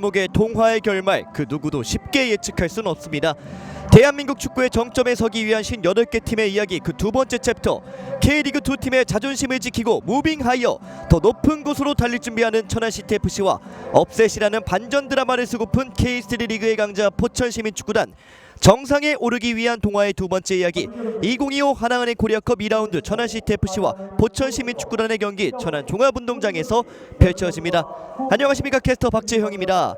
목의 동화의 결말 그 누구도 쉽게 예측할 수는 없습니다. 대한민국 축구의 정점에 서기 위한 58개 팀의 이야기 그 두 번째 챕터. K리그 두 팀의 자존심을 지키고 무빙 하이어. 더 높은 곳으로 달릴 준비하는 천안시티 FC와 업셋이라는 반전 드라마를 수고픈 K3 리그의 강자 포천시민축구단 정상에 오르기 위한 동화의 두 번째 이야기 2025 하나은행 코리아컵 2라운드 천안시티 FC와 포천시민축구단의 경기 천안 종합운동장에서 펼쳐집니다. 안녕하십니까 캐스터 박재형입니다.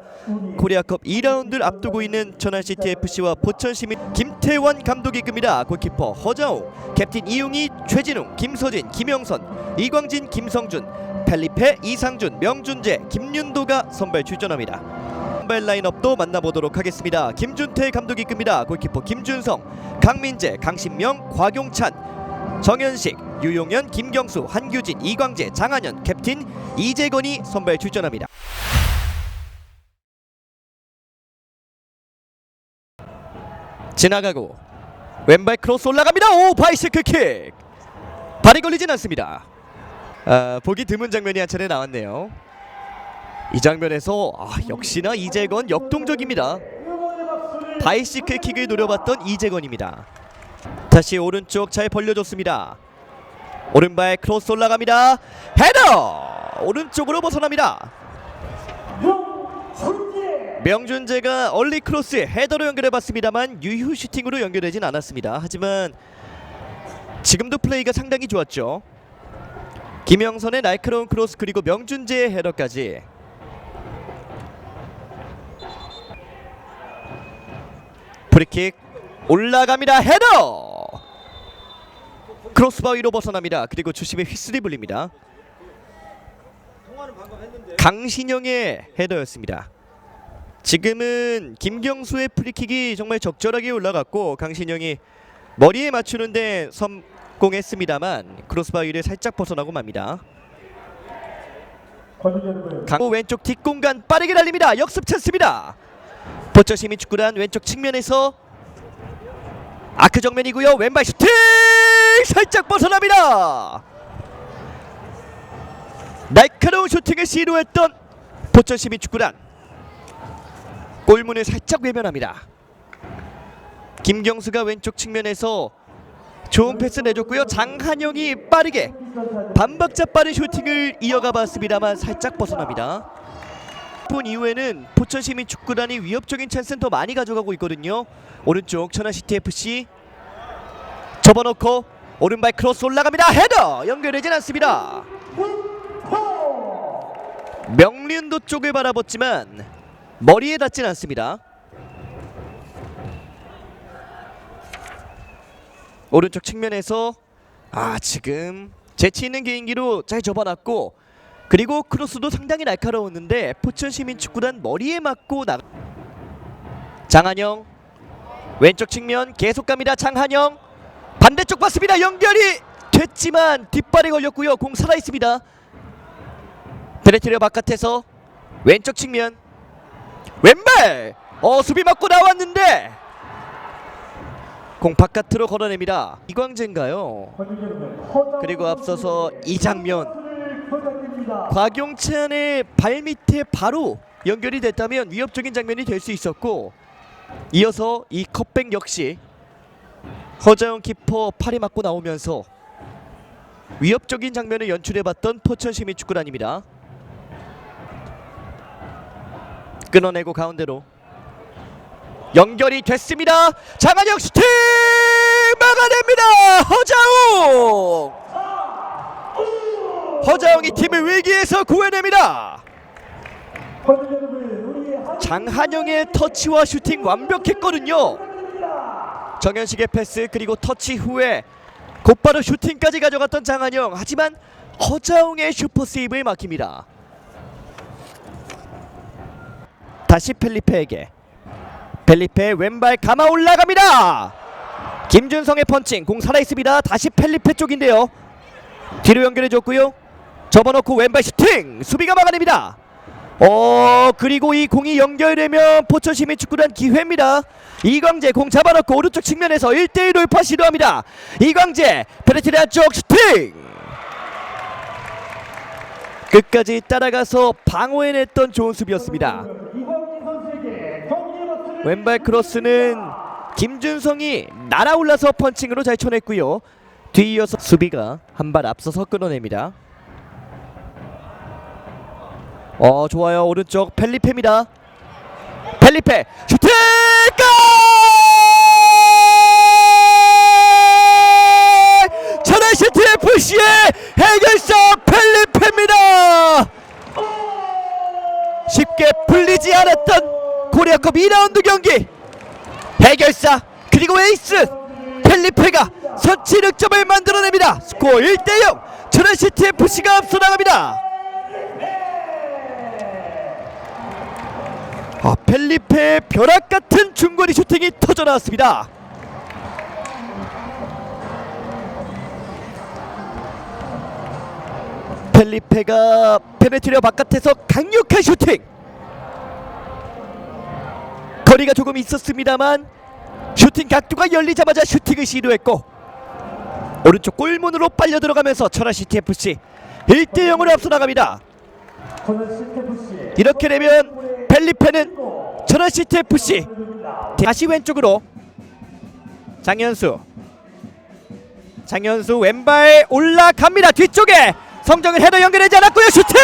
코리아컵 2라운드를 앞두고 있는 천안시티 FC와 포천시민 김태원 감독이 끕니다. 골키퍼 허자호, 캡틴 이용희, 최진웅, 김서진, 김영선, 이광진, 김성준, 펠리페, 이상준, 명준재, 김윤도가 선발 출전합니다. 선발 라인업도 만나보도록 하겠습니다. 김준태 감독이 끕니다. 골키퍼 김준성, 강민재, 강신명, 곽용찬, 정현식, 유용현, 김경수, 한규진, 이광재, 장한현, 캡틴 이재건이 선발 출전합니다. 지나가고 왼발 크로스 올라갑니다. 오 바이시클 킥. 발이 걸리진 않습니다. 아, 보기 드문 장면이 한 차례 나왔네요. 이 장면에서 아, 역시나 이재건 역동적입니다. 바이시클 킥을 노려봤던 이재건입니다. 다시 오른쪽 잘 벌려줬습니다. 오른발 크로스 올라갑니다. 헤더 오른쪽으로 벗어납니다. 명준재가 얼리 크로스 헤더로 연결해봤습니다만 유효 슈팅으로 연결되진 않았습니다. 하지만 지금도 플레이가 상당히 좋았죠. 김영선의 날카로운 크로스 그리고 명준재의 헤더까지 프리킥 올라갑니다. 헤더! 크로스바 위로 벗어납니다. 그리고 주심의 휘슬이 불립니다. 강신영의 헤더였습니다. 지금은 김경수의 프리킥이 정말 적절하게 올라갔고 강신영이 머리에 맞추는 데 성공했습니다만 크로스바 위를 살짝 벗어나고 맙니다. 강호 왼쪽 뒷공간 빠르게 달립니다. 역습 찬스입니다 포천 시민축구단 왼쪽 측면에서 아크 정면이고요. 왼발 슈팅! 살짝 벗어납니다. 날카로운 슈팅을 시도했던 포천 시민축구단 골문을 살짝 외면합니다. 김경수가 왼쪽 측면에서 좋은 패스 내줬고요. 장한영이 빠르게 반박자 빠른 슈팅을 이어가 봤습니다만 살짝 벗어납니다 10분 이후에는 포천시민 축구단이 위협적인 찬스는 더 많이 가져가고 있거든요. 오른쪽 천안시티 FC 접어놓고 오른발 크로스 올라갑니다. 헤더 연결되진 않습니다. 명륜도 쪽을 바라봤지만 머리에 닿진 않습니다. 오른쪽 측면에서 아 지금 재치 있는 개인기로 잘 접어놨고 그리고 크로스도 상당히 날카로웠는데 포천 시민 축구단 머리에 맞고 나 장한영. 왼쪽 측면 계속 갑니다. 장한영. 반대쪽 봤습니다. 연결이 됐지만 뒷발에 걸렸고요. 공 살아있습니다. 베레티리아 바깥에서 왼쪽 측면. 왼발! 어 수비 맞고 나왔는데 공 바깥으로 걸어냅니다. 이광재인가요? 그리고 앞서서 이 장면 곽용찬의 발밑에 바로 연결이 됐다면 위협적인 장면이 될 수 있었고 이어서 이 컵백 역시 허자영 키퍼 팔이 맞고 나오면서 위협적인 장면을 연출해봤던 포천 시민 축구단입니다. 끊어내고 가운데로 연결이 됐습니다. 장한영 슈팅 막아냅니다. 허자웅 허자영이 팀을 위기에서 구해냅니다. 장한영의 터치와 슈팅 완벽했거든요. 정현식의 패스 그리고 터치 후에 곧바로 슈팅까지 가져갔던 장한영 하지만 허자웅의 슈퍼 세이브에 막힙니다. 다시 펠리페에게 펠리페 왼발 감아 올라갑니다. 김준성의 펀칭 공 살아있습니다. 다시 펠리페 쪽인데요. 뒤로 연결해줬고요. 접어놓고 왼발 슈팅 수비가 막아냅니다. 어 그리고 이 공이 연결되면 포천시민축구단 기회입니다. 이광재 공 잡아놓고 오른쪽 측면에서 1대1 돌파 시도합니다. 이광재 페레티리아 쪽 슈팅 끝까지 따라가서 방어해냈던 좋은 수비였습니다. 왼발 크로스는 김준성이 날아올라서 펀칭으로 잘 쳐냈고요. 뒤이어서 수비가 한 발 앞서서 끊어냅니다. 어 좋아요 오른쪽 펠리페입니다. 펠리페 슈팅 골! 천안 시티 FC의 해결사 펠리페입니다. 쉽게 풀리지 않았던 코리아컵 2라운드 경기 해결사 그리고 에이스 펠리페가 선취 득점을 만들어냅니다 스코어 1대0 천안시티 FC가 앞서 나갑니다 아, 펠리페의 벼락 같은 중거리 슈팅이 터져 나왔습니다. 펠리페가 페네트리어 바깥에서 강력한 슈팅. 거리가 조금 있었습니다만 슈팅 각도가 열리자마자 슈팅을 시도했고 오른쪽 골문으로 빨려 들어가면서 천안시티 FC 1대 0으로 앞서 나갑니다. 이렇게 되면 펠리페는 천안시티 FC 다시 왼쪽으로 장현수 장현수 왼발 올라갑니다. 뒤쪽에 성정을 헤더 연결하지 않았고요. 슈팅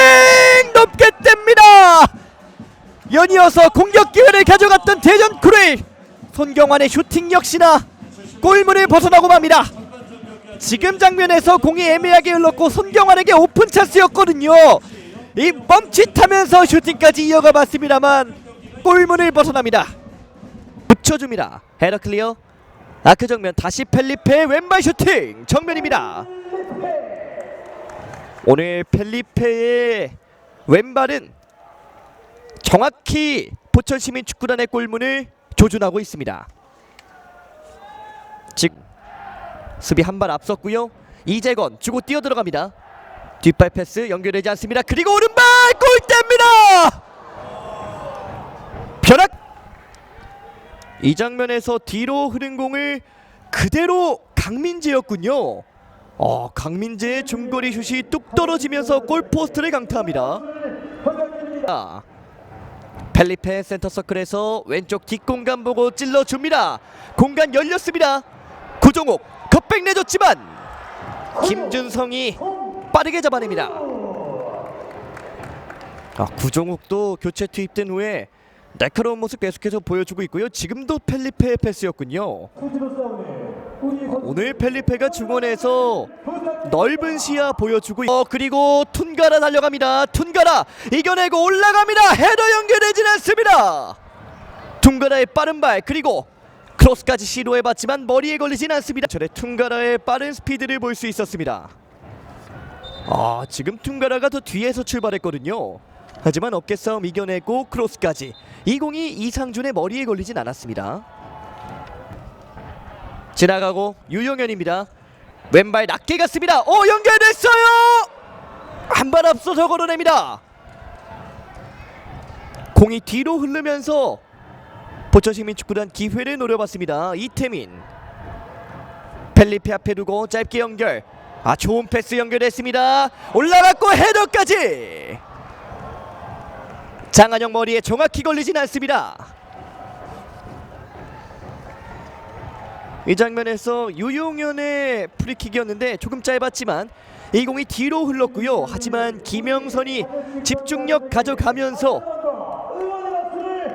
높게 뗍니다. 연이어서 공격 기회를 가져갔던 대전 쿠레일 손경환의 슈팅 역시나 골문을 벗어나고 맙니다. 지금 장면에서 공이 애매하게 흘렀고 손경환에게 오픈 찬스였거든요. 이 멈칫하면서 슈팅까지 이어가 봤습니다만 골문을 벗어납니다. 붙여줍니다. 헤더 클리어. 아크 정면 다시 펠리페의 왼발 슈팅 정면입니다. 오늘 펠리페의 왼발은 정확히 포천 시민 축구단의 골문을 조준하고 있습니다. 지금 수비 한 발 앞섰고요. 이재건 주고 뛰어 들어갑니다. 뒷발 패스 연결되지 않습니다. 그리고 오른발 골대입니다. 벼락 이 장면에서 뒤로 흐른 공을 그대로 강민재였군요. 어, 강민재의 중거리 슛이 뚝 떨어지면서 골포스트를 강타합니다. 아, 펠리페 센터 서클에서 왼쪽 뒷공간 보고 찔러줍니다. 공간 열렸습니다. 구종욱 컵백 내줬지만 김준성이 빠르게 잡아냅니다. 아, 구종욱도 교체 투입된 후에 날카로운 모습 계속해서 보여주고 있고요. 지금도 펠리페의 패스였군요. 오늘 펠리페가 중원에서 넓은 시야 보여주고 있... 어 그리고 툰가라 달려갑니다. 툰가라 이겨내고 올라갑니다. 헤더 연결되진 않습니다. 툰가라의 빠른 발 그리고 크로스까지 시도해봤지만 머리에 걸리진 않습니다. 전에 툰가라의 빠른 스피드를 볼 수 있었습니다. 아 지금 툰가라가 더 뒤에서 출발했거든요. 하지만 어깨 싸움 이겨내고 크로스까지 이 공이 이상준의 머리에 걸리진 않았습니다. 지나가고 유용현입니다. 왼발 낮게 갔습니다. 오 연결됐어요. 한 발 앞서서 걸어냅니다. 공이 뒤로 흐르면서 포천시민축구단 기회를 노려봤습니다. 이태민 펠리페 앞에 두고 짧게 연결. 아 좋은 패스 연결했습니다. 올라갔고 헤더까지. 장한영 머리에 정확히 걸리진 않습니다. 이 장면에서 유용현의 프리킥이었는데 조금 짧았지만 이 공이 뒤로 흘렀고요. 하지만 김영선이 집중력 가져가면서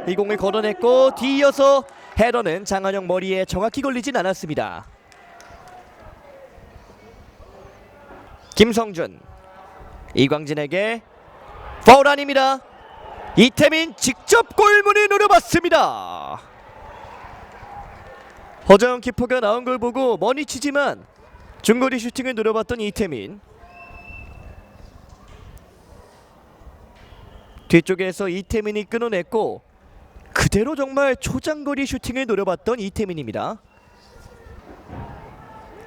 이 공을 걸어냈고 뒤이어서 헤더는 장한영 머리에 정확히 걸리진 않았습니다. 김성준 이광진에게 파울 아닙니다. 이태민 직접 골문을 노려봤습니다. 허정 키퍼가 나온 걸 보고 머니 치지만 중거리 슈팅을 노려봤던 이태민 뒤쪽에서 이태민이 끊어냈고 그대로 정말 초장거리 슈팅을 노려봤던 이태민입니다.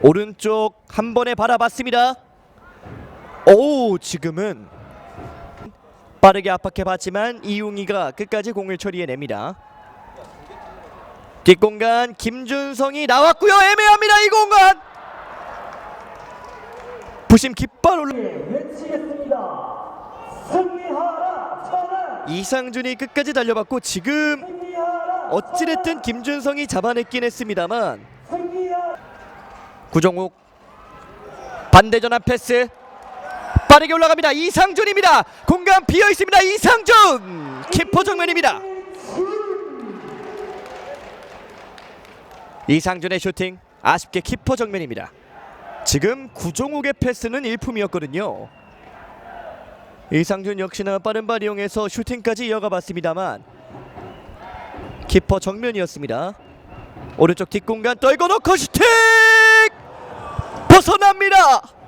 오른쪽 한 번에 바라봤습니다. 오 지금은 빠르게 압박해봤지만 이웅이가 끝까지 공을 처리해냅니다. 뒷공간 김준성이 나왔고요. 애매합니다. 이 공간. 부심 깃발 올라. 이상준이 끝까지 달려봤고 지금 어찌됐든 김준성이 잡아냈긴 했습니다만 구정욱 반대전환 패스 빠르게 올라갑니다. 이상준입니다. 공간 비어 있습니다. 이상준! 키퍼 정면입니다. 이상준의 슈팅 아쉽게 키퍼 정면입니다. 지금 구정욱의 패스는 일품이었거든요. 이상준 역시나 빠른 발 이용해서 슈팅까지 이어가 봤습니다만 키퍼 정면이었습니다. 오른쪽 뒷공간 떨궈 놓고 슈팅! 벗어납니다.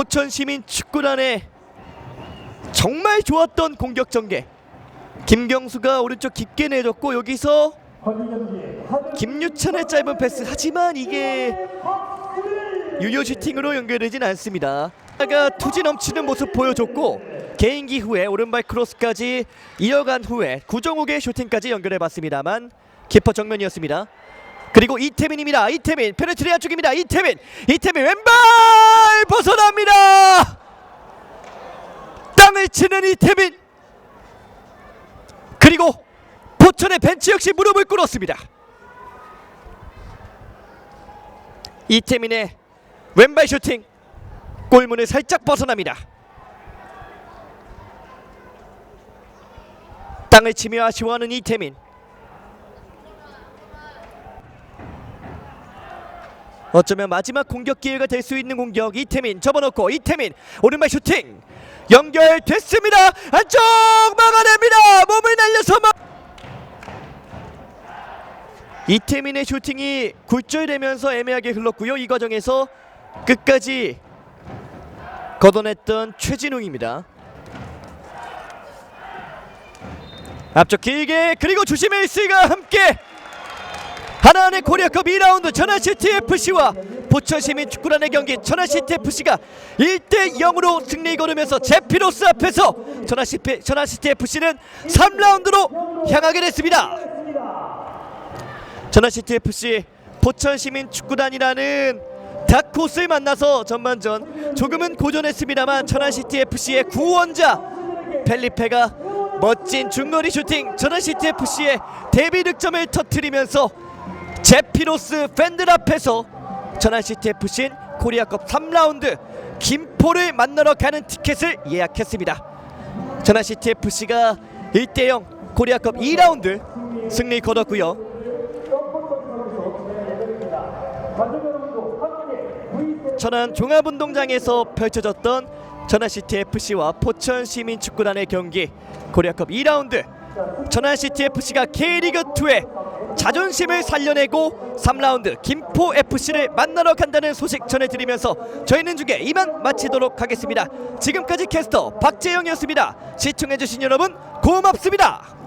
포천 시민 축구단의 정말 좋았던 공격 전개. 김경수가 오른쪽 깊게 내줬고 여기서 김유찬의 짧은 패스 하지만 이게 유효 슈팅으로 연결되진 않습니다. 가 투지 넘치는 모습 보여줬고 개인기 후에 오른발 크로스까지 이어간 후에 구정욱의 슈팅까지 연결해봤습니다만 키퍼 정면이었습니다. 그리고 이태민입니다. 이태민 페네트리 안쪽입니다. 이태민 이태민 왼발 벗어납니다. 땅을 치는 이태민 그리고 포천의 벤치 역시 무릎을 꿇었습니다. 이태민의 왼발 슈팅 골문을 살짝 벗어납니다. 땅을 치며 아쉬워하는 이태민. 어쩌면 마지막 공격 기회가 될 수 있는 공격. 이태민 접어놓고 이태민 오른발 슈팅 연결됐습니다. 안쪽 막아냅니다. 몸을 날려서 막 이태민의 슈팅이 굴절되면서 애매하게 흘렀고요. 이 과정에서 끝까지 걷어냈던 최진웅입니다. 앞쪽 길게 그리고 주심 일스가 함께 하나은행 코리아컵 2라운드 천안시티 FC와 부천시민 축구단의 경기 천안시티 FC가 1대 0으로 승리 거두면서 제피로스 앞에서 천안시티, 천안시티 FC는 3라운드로 향하게 됐습니다. 천안시티 FC 포천시민 축구단이라는 다코스를 만나서 전반전 조금은 고전했습니다만 천안시티 FC의 구원자 펠리페가 멋진 중거리 슈팅 천안시티 FC의 데뷔 득점을 터뜨리면서 제피로스 팬들 앞에서 천안시티 FC는 코리아컵 3라운드 김포를 만나러 가는 티켓을 예약했습니다. 천안시티 FC가 1대0 코리아컵 2라운드 승리 거뒀고요. 천안 종합운동장에서 펼쳐졌던 천안시티 FC와 포천 시민축구단의 경기 코리아컵 2라운드 천안시티 FC가 K리그 2의 자존심을 살려내고 3라운드 김포 FC를 만나러 간다는 소식 전해드리면서 저희는 중계 이만 마치도록 하겠습니다. 지금까지 캐스터 박재영이었습니다. 시청해주신 여러분 고맙습니다.